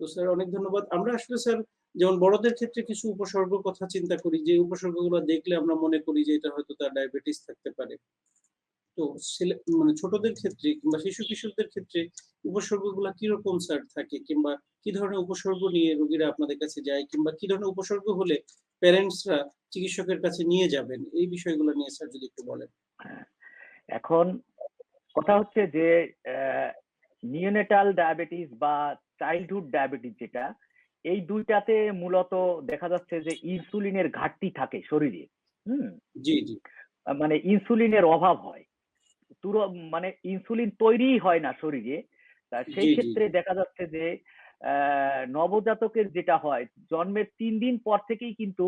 তো স্যার অনেক ধন্যবাদ। আমরা আসলে স্যার যেমন বড়দের ক্ষেত্রে কিছু উপসর্গ কথা চিন্তা করি, যে উপসর্গগুলো দেখলে আমরা মনে করি যে এটা হয়তো তার ডায়াবেটিস থাকতে পারে। তো ছেলে মানে ছোটদের ক্ষেত্রে কিংবা শিশু-কিশোরদের ক্ষেত্রে উপসর্গগুলা কীরকম স্যার থাকে? কিংবা কি ধরনের উপসর্গ নিয়ে রোগীরা আপনাদের কাছে যায়? কিংবা কি ধরনের উপসর্গ হলে প্যারেন্টসরা চিকিৎসকের কাছে নিয়ে যাবেন? এই বিষয়গুলো নিয়ে স্যার যদি একটু বলেন। এখন কথা হচ্ছে যে অ্যা নিওনেটাল ডায়াবেটিস বা চাইল্ডহুড ডায়াবেটিস যেটা, এই ২ টাতে মূলত দেখা যাচ্ছে যে ইনসুলিনের ঘাটতি থাকে শরীরে। হুম? জি, জি। মানে ইনসুলিনের অভাব হয়। তুর মানে ইনসুলিন তৈরিই হয় না শরীরে। সেই। ক্ষেত্রে দেখা যাচ্ছে যে নবজাতকের যেটা হয়, জন্মের তিন দিন পর থেকেই কিন্তু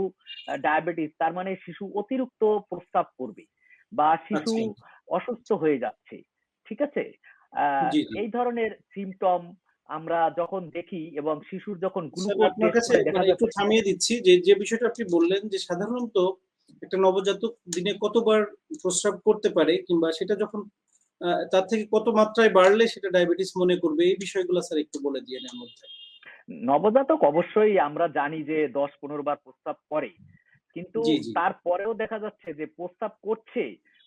ডায়াবেটিস তার মানে শিশু অতিরিক্ত প্রস্রাব করবে বা শিশু আচ্ছা। অসুস্থ হয়ে যাচ্ছে। ঠিক আছে? এই ধরনের সিম্পটম আমরা যখন দেখি এবং শিশুর যখন আপনার কাছে মানে একটু থামিয়ে দিচ্ছি যে, যে বিষয়টা আপনি বললেন যে সাধারণত একটা নবজাতক দিনে কতবার প্রস্রাব করতে পারে কিংবা সেটা যখন তার থেকে কত মাত্রায় বাড়লে সেটা ডায়াবেটিস মনে করবে এই বিষয়গুলো স্যার একটু বলে এর মধ্যে। নবজাতক অবশ্যই আমরা জানি যে ১০-১৫ বার প্রস্রাব করে। কিন্তু। তারপরেও দেখা যাচ্ছে যে প্রস্রাব করছে,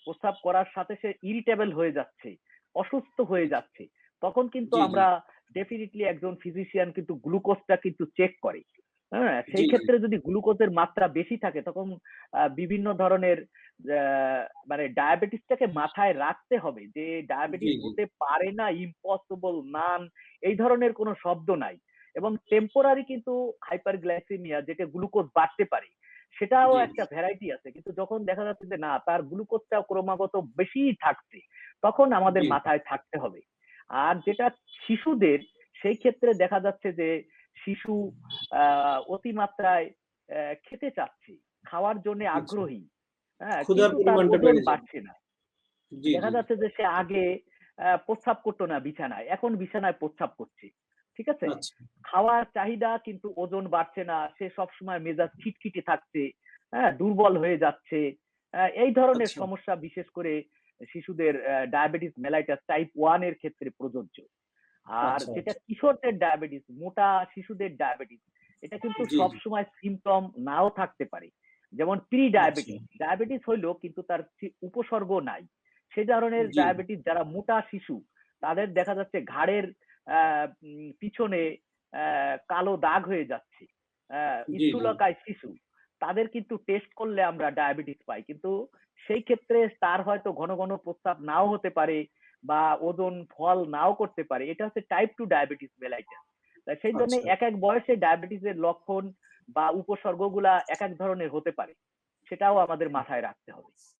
প্রস্রাব করার সাথে সে ইরিটেবল হয়ে যাচ্ছে, অসুস্থ হয়ে যাচ্ছে। তখন কিন্তু। আমরা ডেফিনিটলি একজন ফিজিশিয়ান কিন্তু গ্লুকোজটা কিন্তু চেক করে। হ্যাঁ? সেই ক্ষেত্রে যদি গ্লুকোজের মাত্রা বেশি থাকে তখন বিভিন্ন ধরনের মানে ডায়াবেটিসটাকে মাথায় রাখতে হবে যে ডায়াবেটিস হতে পারে না, ইম্পসিবল, নান এই ধরনের কোন শব্দ নাই। এবং টেম্পোরারি কিন্তু হাইপার হাইপারগ্লাইসেমিয়া যেটা গ্লুকোজ বাড়তে পারে, সেটাও একটা ভ্যারাইটি আছে। কিন্তু যখন দেখা যাচ্ছে যে না তার গ্লুকোজটা ক্রমাগত বেশি থাকছে, তখন আমাদের মাথায় থাকতে হবে। আর যেটা শিশুদের সেই ক্ষেত্রে দেখা যাচ্ছে যে শিশু অতিমাত্রায় খেতে চাচ্ছে, খাওয়ার জন্যে আচ্ছা। আগ্রহী। হ্যাঁ? বাড়ছে না। দেখা যাচ্ছে যে সে আগে প্রস্রাব করত না বিছানায়, এখন বিছানায় প্রস্রাব করছে। ঠিক আছে? আচ্ছা। খাওয়ার চাহিদা কিন্তু ওজন বাড়ছে না। সে সবসময় মেজাজ খিটখিটে থাকছে, হ্যাঁ? দুর্বল হয়ে যাচ্ছে। এই ধরনের আচ্ছা। সমস্যা বিশেষ করে শিশুদের ডায়াবেটিস মেলাইটাস টাইপ ওয়ানের ক্ষেত্রে প্রযোজ্য। আর আচ্ছা, যেটা আচ্ছা। কিশোরদের ডায়াবেটিস, মোটা শিশুদের ডায়াবেটিস, এটা কিন্তু। সবসময় সিম্পটম নাও থাকতে পারে। যেমন প্রি। ডায়াবেটিস, ডায়াবেটিস হইল কিন্তু তার উপসর্গ নাই। সে ধরনের ডায়াবেটিস যারা মোটা শিশু, তাদের দেখা যাচ্ছে ঘাড়ের পিছনে কালো দাগ হয়ে যাচ্ছে। স্থূলকায় শিশু। তাদের কিন্তু টেস্ট করলে আমরা ডায়াবেটিস পাই। কিন্তু সেই ক্ষেত্রে তার হয়তো ঘন, ঘন প্রস্তাব নাও হতে পারে বা ওজন ফল নাও করতে পারে। এটা হচ্ছে টাইপ টু ডায়াবেটিস মেলাইটাস। সেই জন্য এক এক বয়সে ডায়াবেটিসের লক্ষণ বা উপসর্গগুলা এক ধরনের হতে পারে। সেটাও আমাদের মাথায় রাখতে হবে।